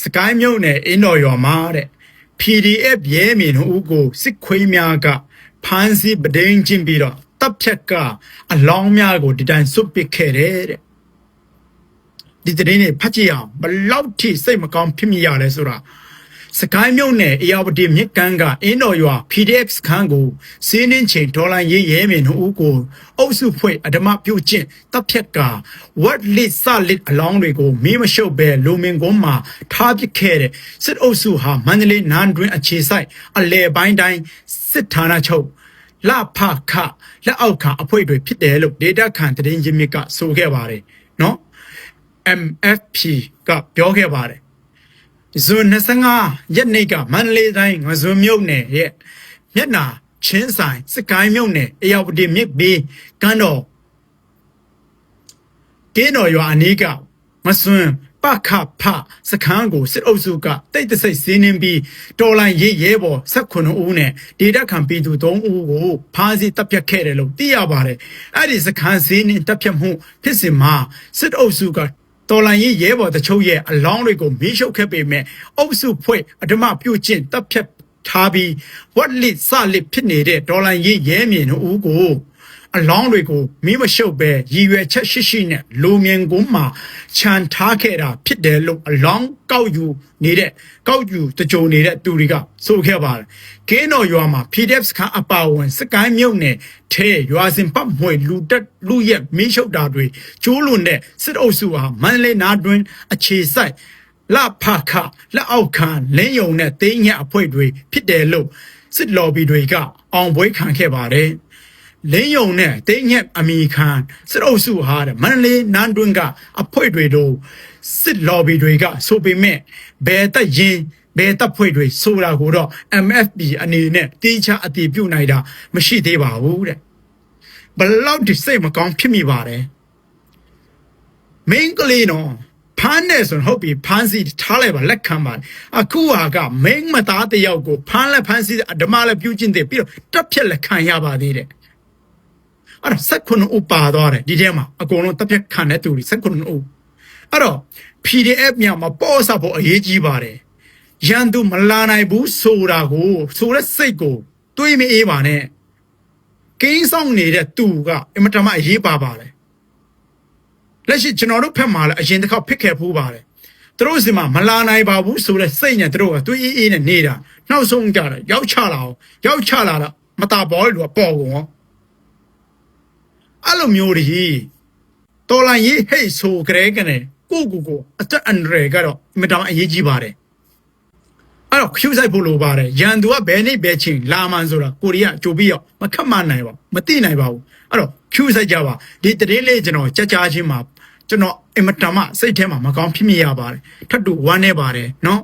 စကိုင်းမြို့နယ်အင်းတော်ရွာမှာတဲ့ PDF ရဲမင်းတို့ကိုစစ်ခွေးများကဖမ်းဆီးပဒိန်ချင်းပြီးတော့တပ်ဖြတ်ကအလောင်းများကိုဒီတိုင်းစွတ်ပစ်ခဲ့တယ်တဲ့ဒီတရင်နေဖတ်ကြည့်အောင်ဘလောက်ထိစိတ်မကောင်းဖြစ်မိရလဲဆိုတာ စကိုင်းမြို့နယ်အေယာဝတီမြစ်ကမ်းကအင်းတော်ရွာ PDF စခန်းကိုစီးနှင်းချိန်ဒေါ်လာရေးရဲမင်းတို့ကိုအုပ်စုဖွဲ့အဓမ္မပြုတ်ကျင့်တပ်ဖြတ်ကဝက်လစ်စလစ်အလောင်းတွေကိုမီးမရှုပ်ပဲလူမင်ကုန်းမှာထားပစ်ခဲ့တဲ့စစ်အုပ်စုဟာမန္တလေးနန်းတွင်အခြေဆိုင်အလဲပိုင်းတိုင်းစစ်ဌာနချုပ်လဖခလက်အောက်ခံအဖွဲ့တွေဖြစ်တယ်လို့ဒေတာခန်တရင်ရင်းမြစ်ကဆိုခဲ့ပါတယ်နော် MFP ကပြောခဲ့ပါတယ် ဇွန်25ရက်နေ့ကမန္တလေးတိုင်းငဇွန်မြို့နယ်ရဲ့မျက်နာချင်းဆိုင်စကိုင်းမြို့နယ်အယောဝတီမြစ်ဘေးကမ်းတော်ကင်းတော်ရွာအနီးကမစွန်းပခဖစခန်းကိုစစ်အုပ်စုကတိတ်တဆိတ်စီးနှင်းပြီးတော်လိုင်းရေးရဲဘော်18ဦးနဲ့ဒေတာခံပြည်သူ3ဦးကိုဖမ်းဆီးတပ်ဖြတ်ခဲ့တယ်လို့သိရပါတယ်အဲ့ဒီစခန်းစီးနှင်းတပ်ဖြတ်မှုဖြစ်စဉ်မှာစစ်အုပ်စုက တော်လိုင်းရေးရဲဘော်တချို့ရဲ့အလောင်းတွေကိုမီးရှို့ခဲ့ပေမဲ့အုပ်စုဖွဲ့အဓမ္မပြုတ်ကျင့်တပ်ဖြတ်ထားပြီးဝက်လစ်စလစ်ဖြစ်နေတဲ့ဒေါ်လာရေးရဲမြင်တို့ဦးကို အလောင်းတွေကိုမိမရှုပ်ပဲရည်ရွယ်ချက်ရှိရှိနဲ့လူမြင်ကုန်းမှာခြံထားခဲ့တာဖြစ်တယ်လို့အလောင်းကောက်ယူနေတဲ့ကောက်ယူတကြုံနေတဲ့သူတွေကဆိုခဲ့ပါတယ်။ကင်းတော်ရွာမှာ PDF စခန်းအပါအဝင်စကိုင်းမြုပ်နဲ့ထဲရွာစဉ်ပတ်မွေလူတက်လူရက်မင်းရှုပ်တာတွေကျိုးလွန်တဲ့စစ်အုပ်စုဟာမန္တလေးနာတွင်အခြေစိုက်လဖခလက်အောက်ခံလင်းယုံနဲ့တင်းညက်အဖွဲ့တွေဖြစ်တယ်လို့စစ်လော်ဘီတွေကအောင်ပွဲခံခဲ့ပါတယ် လင်းယုံနဲ့တင်းညက်အမီခံစစ်အုပ်စုဟာတဲ့မန္တလေးနန်းတွင်းကအဖွဲ့တွေတို့စစ်လော်ဘီတွေကဆိုပေမဲ့ဘယ်တက်ရင်ဘယ်တပ်ဖွဲ့တွေဆိုတာကိုတော့ MFB အနေနဲ့တေချာအတည်ပြုနိုင်တာမရှိသေးပါဘူးတဲ့ဘလောက်ဒီစိတ်မကောင်းဖြစ်မိပါတယ်မင်းကလေးနော်ဖမ်းနေဆိုရင်ဟုတ်ပြီဖမ်းစီထားလိုက်ပါလက်ခံပါအခုဟာကမင်းမသားတယောက်ကိုဖမ်းလက်ဖမ်းစီဓမ္မလက်ပြုတ်ကျင့်တယ်ပြီးတော့တက်ဖြက်လက်ခံရပါသေးတယ် အဲ့တော့ဆက်ခွန်းဥပါသွားတယ်ဒီထဲမှာအကုန်လုံးတက်ဖြက်ခံတဲ့သူတွေဆက်ခွန်းဥအဲ့တော့ PDF ညမှာပေါ်စားဖို့အရေးကြီးပါတယ်ရန်သူမလာနိုင်ဘူးဆိုတာကိုဆိုတဲ့စိတ်ကိုတွေးမအေးပါနဲ့ကင်းဆောင်နေတဲ့သူကအင်မတန်မှအရေးပါပါတယ်လက်ရှိကျွန်တော်တို့ဖက်မှာလည်းအရင်တစ်ခါဖြစ်ခဲ့ဖူးပါတယ်သူတို့စီမှာမလာနိုင်ပါဘူးဆိုတဲ့စိတ်နဲ့သူတို့ကတွေးအေးအေးနဲ့နေတာနောက်ဆုံးကြတယ်ရောက်ချလာအောင်ရောက်ချလာတော့မတာပေါ်လို့ကပေါ်ကုန်ရော အဲ့လိုမျိုးတွေတော်လိုင်းရေးဟိတ်ဆိုကြဲကနေကိုကိုကိုအသက်အန္တရာယ်ကတော့အမတန်အရေးကြီးပါတယ်အဲ့တော့ queue site ဖို့လိုပါတယ်ရန်သူကဘယ်နေ့ဘယ်ချိန်လာမှန်ဆိုတာကိုရီးယားကြိုပြီးတော့မခက်မနိုင်ပါမသိနိုင်ပါဘူးအဲ့တော့ queue site ကြပါဒီတရေလေးကျွန်တော်ကြကြချင်းမှာကျွန်တော်အင်မတန်မှစိတ်ထဲမှာမကောင်းဖြစ်မိရပါတယ်ထပ်တူဝမ်းနေပါတယ်နော်